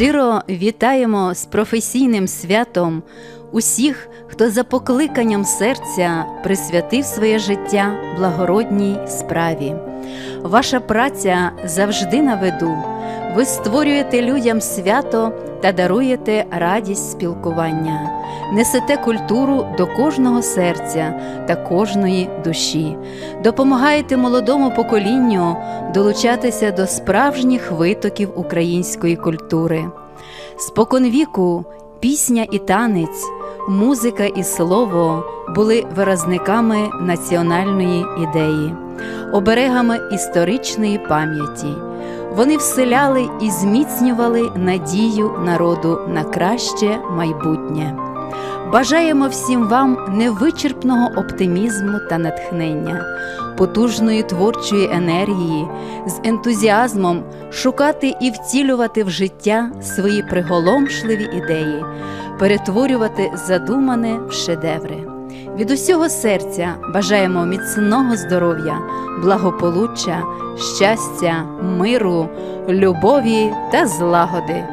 Щиро вітаємо з професійним святом усіх, хто за покликанням серця присвятив своє життя благородній справі. Ваша праця завжди на виду. Ви створюєте людям свято та даруєте радість спілкування, несете культуру до кожного серця та кожної душі, допомагаєте молодому поколінню долучатися до справжніх витоків української культури. Споконвіку пісня і танець, музика і слово були виразниками національної ідеї, оберегами історичної пам'яті. Вони вселяли і зміцнювали надію народу на краще майбутнє. Бажаємо всім вам невичерпного оптимізму та натхнення, потужної творчої енергії, з ентузіазмом шукати і втілювати в життя свої приголомшливі ідеї, перетворювати задумане в шедеври. Від усього серця бажаємо міцного здоров'я, благополуччя, щастя, миру, любові та злагоди.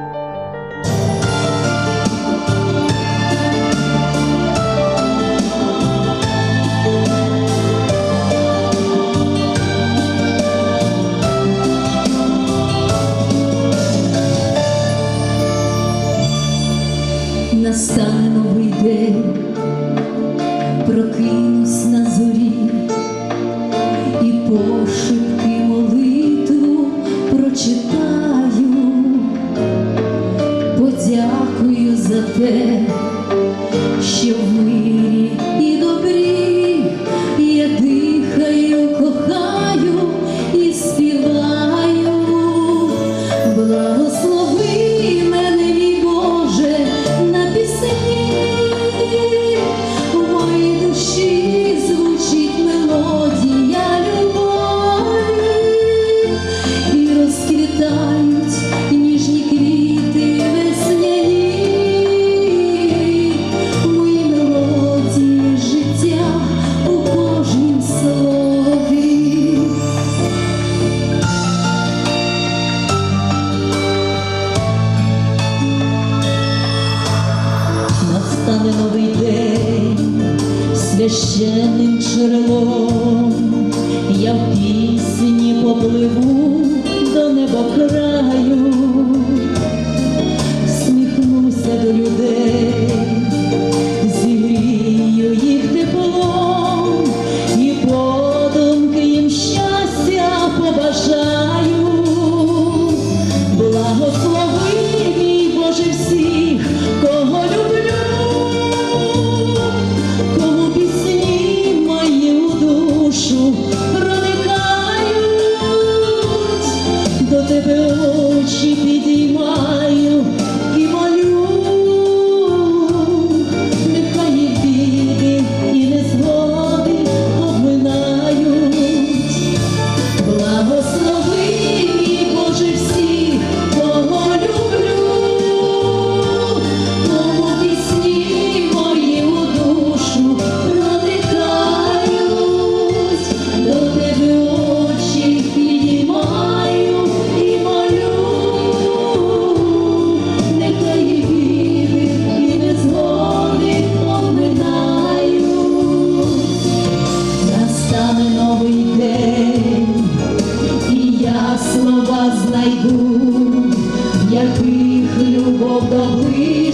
Настане новий день, Настане новий день. Священним джерелом, Eu te pedi mais. complete.